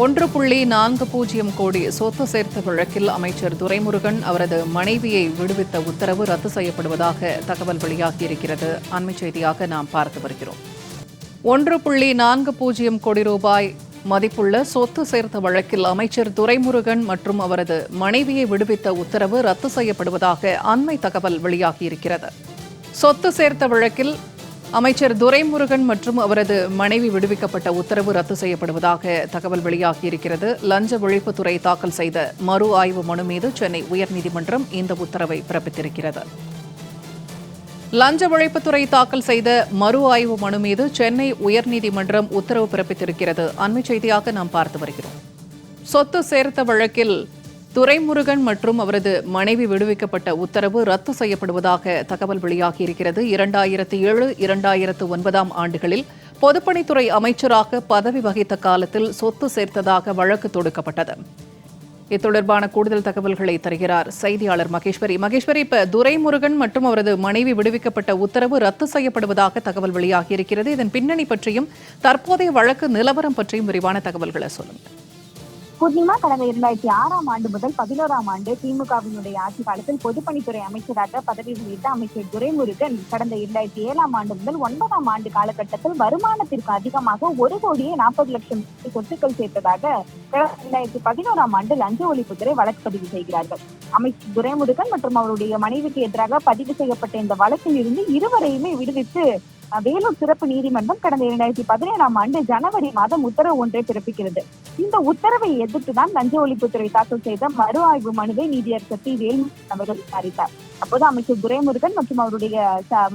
ஒன்று புள்ளி நான்கு பூஜ்ஜியம் கோடி சொத்து சேர்த்த வழக்கில் அமைச்சர் துரைமுருகன் அவரது மனைவியை விடுவித்த உத்தரவு ரத்து செய்யப்படுவதாக தகவல் வெளியாகியிருக்கிறது. அண்மை செய்தியாக நாம் பார்த்து வருகிறோம். ஒன்று புள்ளி நான்கு பூஜ்ஜியம் கோடி ரூபாய் மதிப்புள்ள சொத்து சேர்த்த வழக்கில் அமைச்சர் துரைமுருகன் மற்றும் அவரது மனைவியை விடுவித்த உத்தரவு ரத்து செய்யப்படுவதாக அண்மை தகவல் வெளியாகியிருக்கிறது. சொத்து சேர்த்த வழக்கில் அமைச்சர் துரைமுருகன் மற்றும் அவரது மனைவி விடுவிக்கப்பட்ட உத்தரவு ரத்து செய்யப்படுவதாக தகவல் வெளியாகியிருக்கிறது. லஞ்ச ஒழிப்புத்துறை தாக்கல் செய்த மறு ஆய்வு மனு மீது சென்னை உயர்நீதிமன்றம் இந்த உத்தரவை பிறப்பித்திருக்கிறது. லஞ்ச ஒழிப்புத்துறை தாக்கல் செய்த மறு ஆய்வு மனு மீது சென்னை உயர்நீதிமன்றம் உத்தரவு பிறப்பித்திருக்கிறது. அண்மைச் செய்தியாக நாம் பார்த்து வருகிறோம். சொத்து சேர்த்த வழக்கில் துரைமுருகன் மற்றும் அவரது மனைவி விடுவிக்கப்பட்ட உத்தரவு ரத்து செய்யப்படுவதாக தகவல் வெளியாகியிருக்கிறது. இரண்டாயிரத்தி ஏழு இரண்டாயிரத்து ஒன்பதாம் ஆண்டுகளில் பொதுப்பணித்துறை அமைச்சராக பதவி வகித்த காலத்தில் சொத்து சேர்த்ததாக வழக்கு தொடுக்கப்பட்டது. இது தொடர்பான கூடுதல் தகவல்களை தருகிறார் செய்தியாளர் மகேஸ்வரி. மகேஸ்வரி இப்ப துரைமுருகன் மற்றும் அவரது மனைவி விடுவிக்கப்பட்ட உத்தரவு ரத்து செய்யப்படுவதாக தகவல் வெளியாகியிருக்கிறது. இதன் பின்னணி பற்றியும் தற்போதைய வழக்கு நிலவரம் பற்றியும் விரிவான தகவல்களை சொல்லுங்க பூர்ணிமா கடந்த இரண்டாயிரத்தி ஆறாம் ஆண்டு முதல் பதினோராம் ஆண்டு திமுகவினுடைய ஆட்சி காலத்தில் பொதுப்பணித்துறை அமைச்சராக பதவி வகித்த அமைச்சர் துரைமுருகன் கடந்த இரண்டாயிரத்தி ஏழாம் ஆண்டு முதல் ஒன்பதாம் ஆண்டு காலகட்டத்தில் வருமானத்திற்கு அதிகமாக ஒரு கோடியே நாற்பது லட்சம் சொத்துக்கள் சேர்த்ததாக இரண்டாயிரத்தி பதினோராம் ஆண்டு லஞ்ச ஒழிப்புத்துறை வழக்கு பதிவு செய்கிறார்கள். அமைச்சர் துரைமுருகன் மற்றும் அவருடைய மனைவிக்கு எதிராக பதிவு செய்யப்பட்ட இந்த வழக்கில் இருந்து இருவரையுமே விடுவித்து வேலூர் சிறப்பு நீதிமன்றம் கடந்த இரண்டாயிரத்தி பதினேழாம் ஆண்டு ஜனவரி மாதம் உத்தரவு ஒன்றை பிறப்பிக்கிறது. இந்த உத்தரவை எதிர்த்து தான் லஞ்ச ஒழிப்புத்துறை தாக்கல் செய்த மறு ஆய்வு மனுவை நீதியரசர் பி வேல்முருகன் அவர்கள் விசாரித்தார். அப்போது அமைச்சர் துரைமுருகன் மற்றும் அவருடைய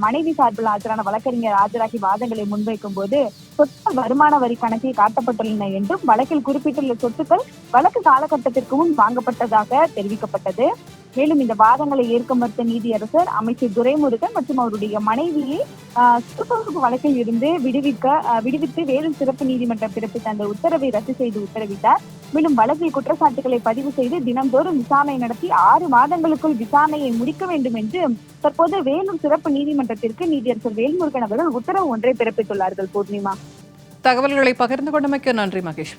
மனைவி சார்பில் ஆஜரான வழக்கறிஞர் ஆஜராகி வாதங்களை முன்வைக்கும் போது சொத்துக்கள் வருமான வரி கணக்கில் காட்டப்பட்டுள்ளன என்றும் வழக்கில் குறிப்பிட்டுள்ள சொத்துக்கள் வழக்கு காலகட்டத்திற்கு முன் வாங்கப்பட்டதாக தெரிவிக்கப்பட்டது. மேலும் இந்த வாதங்களை ஏற்க மறுத்த நீதியரசர் அமைச்சர் துரைமுருகன் மற்றும் அவருடைய மனைவியை ஆஹ், வழக்கில் இருந்து விடுவிக்க விடுவித்து வேறு சிறப்பு நீதிமன்றம் பிறப்பித்த அந்த உத்தரவை ரத்து செய்து உத்தரவிட்டார். மேலும் வழக்கில் குற்றச்சாட்டுகளை பதிவு செய்து தினந்தோறும் விசாரணை நடத்தி ஆறு மாதங்களுக்குள் விசாரணையை முடிக்க வேண்டும் என்று தற்போது வேலூர் சிறப்பு நீதிமன்றத்திற்கு நீதியரசர் வேல்முருகன் அவர்கள் உத்தரவு ஒன்றை பிறப்பித்துள்ளார்கள். பூர்ணிமா. தகவல்களை பகிர்ந்து கொண்டமைக்கு நன்றி மகேஷ்.